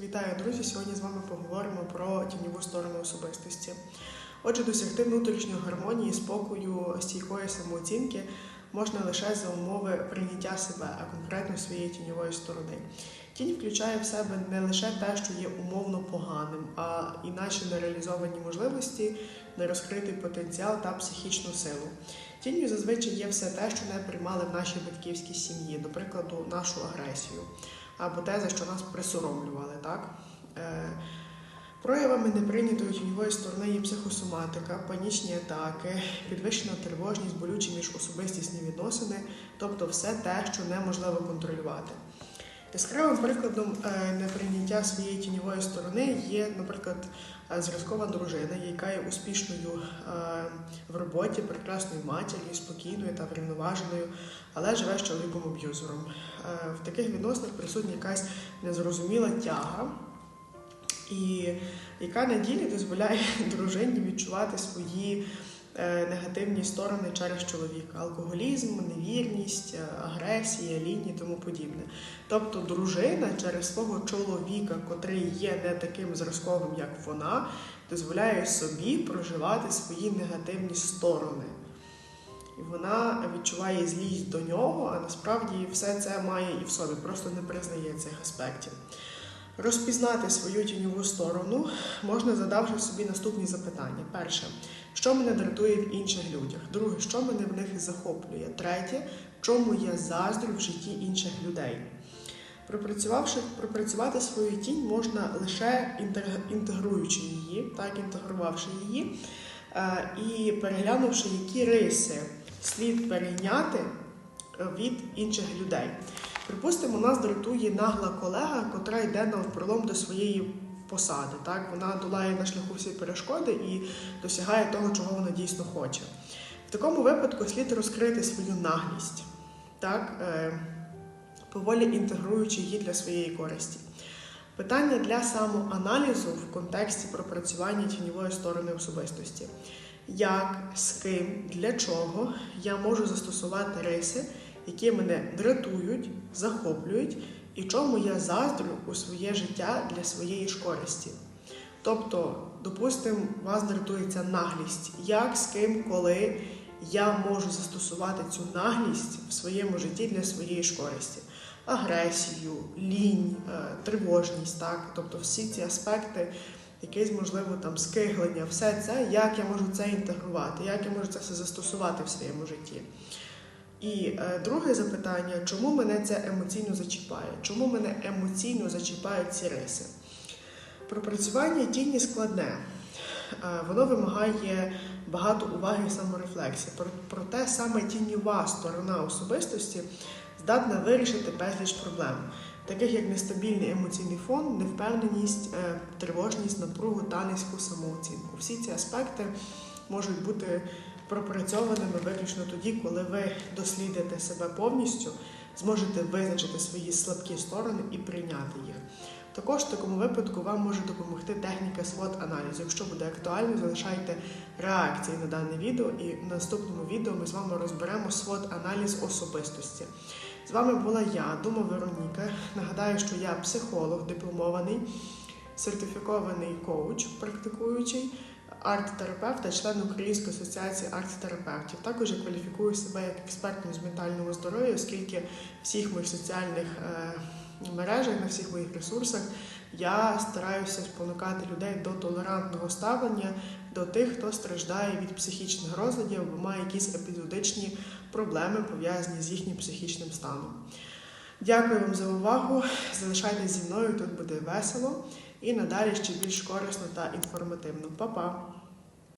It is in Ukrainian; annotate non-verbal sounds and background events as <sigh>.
Вітаю, друзі! Сьогодні з вами поговоримо про тіньову сторону особистості. Отже, досягти внутрішньої гармонії, спокою, стійкої самооцінки можна лише за умови прийняття себе, а конкретно своєї тіньової сторони. Тінь включає в себе не лише те, що є умовно поганим, а і наші нереалізовані можливості, нерозкритий потенціал та психічну силу. Тінню зазвичай є все те, що не приймали в нашій батьківській сім'ї, до прикладу, нашу агресію або тези, що нас присоромлювали. Так? Е, проявами неприйнятої тіньової сторони є психосоматика, панічні атаки, підвищена тривожність, болючі міжособистісні відносини, тобто все те, що неможливо контролювати. Яскравим прикладом неприйняття своєї тіньової сторони є, наприклад, е, зразкова дружина, яка є успішною е, в роботі, прекрасною матір'ю, спокійною та врівноваженою, але живе з чоловіком аб'юзером. Е, В таких відносинах присутня якась незрозуміла тяга, і яка на ділі дозволяє <laughs> дружині відчувати свої негативні сторони через чоловіка: алкоголізм, невірність, е, агресія, лінії і тому подібне. Тобто, дружина через свого чоловіка, котрий є не таким зразковим, як вона, дозволяє собі проживати свої негативні сторони. І вона відчуває злість до нього, а насправді все це має і в собі, просто не признає цих аспектів. Розпізнати свою тіньову сторону можна, задавши собі наступні запитання: перше, що мене дратує в інших людях? Друге, що мене в них захоплює? Третє, чому я заздрю в житті інших людей? Пропрацювавши, пропрацювати свою тінь можна лише інтегруючи її, так інтегрувавши її, е, і переглянувши, які риси слід перейняти е, від інших людей. Припустимо, нас дратує нагла колега, котра йде навпролом до своєї посади. Так? Вона долає на шляху всі перешкоди і досягає того, чого вона дійсно хоче. В такому випадку слід розкрити свою наглість, так? е, поволі інтегруючи її для своєї користі. Питання для самоаналізу в контексті пропрацювання тіньової сторони особистості. Як, з ким, для чого я можу застосувати риси, які мене дратують, захоплюють, і чому я заздрю у своє життя для своєї ж користі. Тобто, допустимо, вас дратується наглість, як, з ким, коли я можу застосувати цю наглість в своєму житті для своєї ж користі. Агресію, лінь, е, тривожність, так? тобто всі ці аспекти, якесь, можливо, там скиглення, все це, як я можу це інтегрувати, як я можу це все застосувати в своєму житті. І е, друге запитання: чому мене це емоційно зачіпає? Чому мене емоційно зачіпають ці риси? Пропрацювання тіні складне. Е, Воно вимагає багато уваги і саморефлексії. Проте саме тіньова сторона особистості здатна вирішити безліч проблем, таких як нестабільний емоційний фон, невпевненість, е, тривожність, напругу та низьку самооцінку. Всі ці аспекти можуть бути пропрацьованими виключно тоді, коли ви дослідите себе повністю, зможете визначити свої слабкі сторони і прийняти їх. Також в такому випадку вам може допомогти техніка swot аналізу. Якщо буде актуально, залишайте реакції на дане відео, і в наступному відео ми з вами розберемо swot аналіз особистості. З вами була я, Дума Вероніка. Нагадаю, що я психолог, дипломований, сертифікований коуч, практикуючий, арт-терапевт та член Української асоціації арт-терапевтів. Також я кваліфікую себе як експертом з ментального здоров'я, оскільки всіх моїх соціальних е, мережах, на всіх моїх ресурсах я стараюся спонукати людей до толерантного ставлення до тих, хто страждає від психічних розладів або має якісь епізодичні проблеми, пов'язані з їхнім психічним станом. Дякую вам за увагу. Залишайтесь зі мною, тут буде весело і надалі ще більш корисно та інформативно. Па-па!